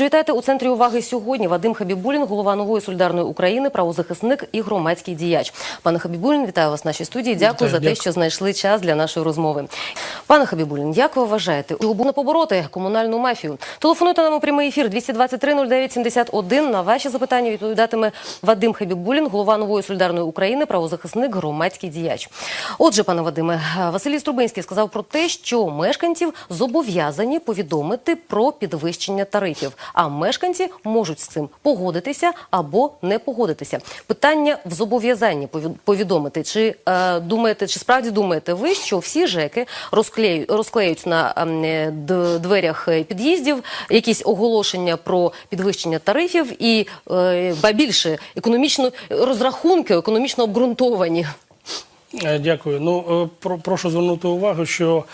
Вітайте у центрі уваги сьогодні. Вадим Хабібулін, голова нової солідарної України, правозахисник і громадський діяч. Пане Хабібулін, вітаю вас в нашій студії. Дякую Вітаю, за те, що знайшли час для нашої розмови. Пане Хабібулін, як ви вважаєте, обов'язково побороти комунальну мафію? Телефонуйте нам у прямий ефір 223 09 71. На ваші запитання відповідатиме Вадим Хабібулін, голова нової солідарної України, правозахисник, громадський діяч. Отже, пане Вадиме, Василій Струбинський сказав про те, що мешканців зобов'язані повідомити про підвищення тарифів, а мешканці можуть з цим погодитися або не погодитися. Питання в зобов'язанні пові- повідомити. Чи е, думаєте, чи справді думаєте ви, що всі ЖЕКи розклею, розклеють на ем, е, дверях е, під'їздів якісь оголошення про підвищення тарифів і е, ба більше економічно розрахунки, економічно обґрунтовані? Е, Дякую. Ну е, про, прошу звернути увагу, що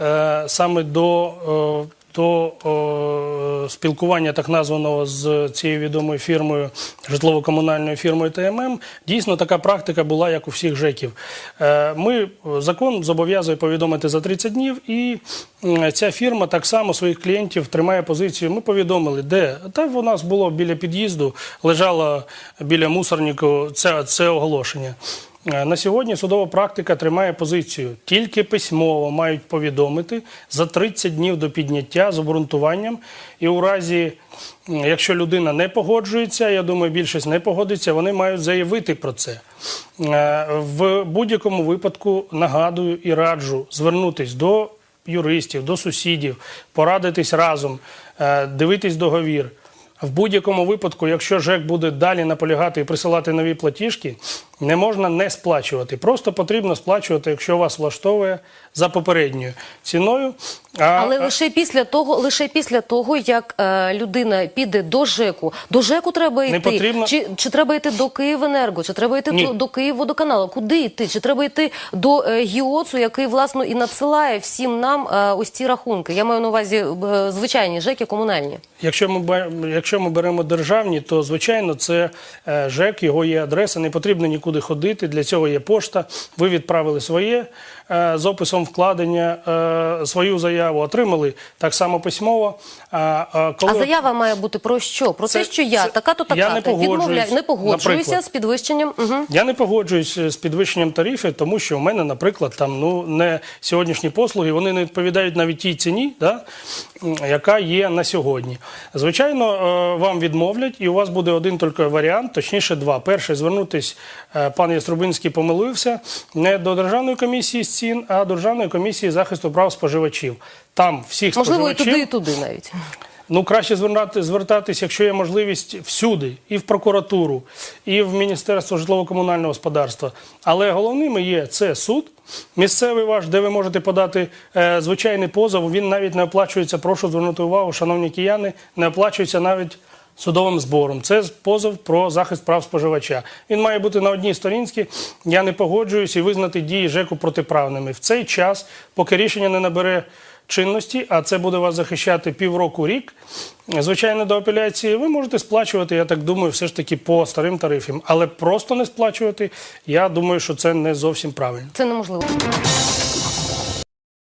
е, саме до, е, до е, спілкування так названого з цією відомою фірмою, житлово-комунальною фірмою ТММ, дійсно така практика була, як у всіх ЖЕКів. Е, ми закон зобов'язує повідомити за 30 днів, і ця фірма так само своїх клієнтів тримає позицію. Ми повідомили, де та у нас було біля під'їзду, лежало біля мусорнику це, це оголошення. Е, На сьогодні судова практика тримає позицію. Тільки письмово мають повідомити за 30 днів до підняття з обґрунтуванням. І у разі, якщо людина не погоджується, я думаю, більшість не погодиться, вони мають заявити про це. Е, В будь-якому випадку нагадую і раджу звернутись до юристів, до сусідів, порадитись разом, е, дивитись договір. В будь-якому випадку, якщо ЖЕК буде далі наполягати і присилати нові платіжки, не можна не сплачувати. Просто потрібно сплачувати, якщо вас влаштовує за попередньою ціною. А, Але а- лише після того, лише після того, як е, людина піде до ЖЕКу, до ЖЕКу треба йти. Потрібно- Чи, чи треба йти до Київенерго, чи треба йти Ні. до, до Київводоканалу? Куди йти? Чи треба йти до е, ГІОЦу, який власно і надсилає всім нам е, ось ці рахунки? Я маю на увазі е, звичайні ЖЕКи комунальні. Якщо ми ба- якщо ми беремо державні, то звичайно це е, ЖЕК, його є адреса, не потрібно нікуди ходити. Для цього є пошта. Ви відправили своє е, з описом вкладення, е, свою заяву, отримали так само письмово. А, а коли А заява має бути про що? Про те, що я це- така-то я така не погоджуюсь, не погоджуюся наприклад. з підвищенням. Угу. Я не погоджуюсь з підвищенням тарифів, тому що в мене, наприклад, там ну не сьогоднішні послуги, вони не відповідають навіть тій ціні, да, яка є на сьогодні. Звичайно, е, вам відмовлять, і у вас буде один тільки варіант, точніше, два. Перший звернутись, е, пан Яструбинський помилився не до Державної комісії з цін, а до Державної комісії захисту прав споживачів. Там всіх Можливо, і туди, і туди навіть. Ну, краще звертати, звертатись, якщо є можливість, всюди, і в прокуратуру, і в Міністерство житлово-комунального господарства. Але головними є це суд, місцевий ваш, де ви можете подати е, звичайний позов. Він навіть не оплачується. Прошу звернути увагу, шановні кияни, не оплачується навіть. Судовим збором це позов про захист прав споживача. Він має бути на одній сторінці. Я не погоджуюсь і визнати дії ЖЕКу протиправними. В цей час, поки рішення не набере чинності, а це буде вас захищати півроку рік. Звичайно, до апеляції ви можете сплачувати, я так думаю, все ж таки по старим тарифам, але просто не сплачувати. Я думаю, що це не зовсім правильно. Це неможливо.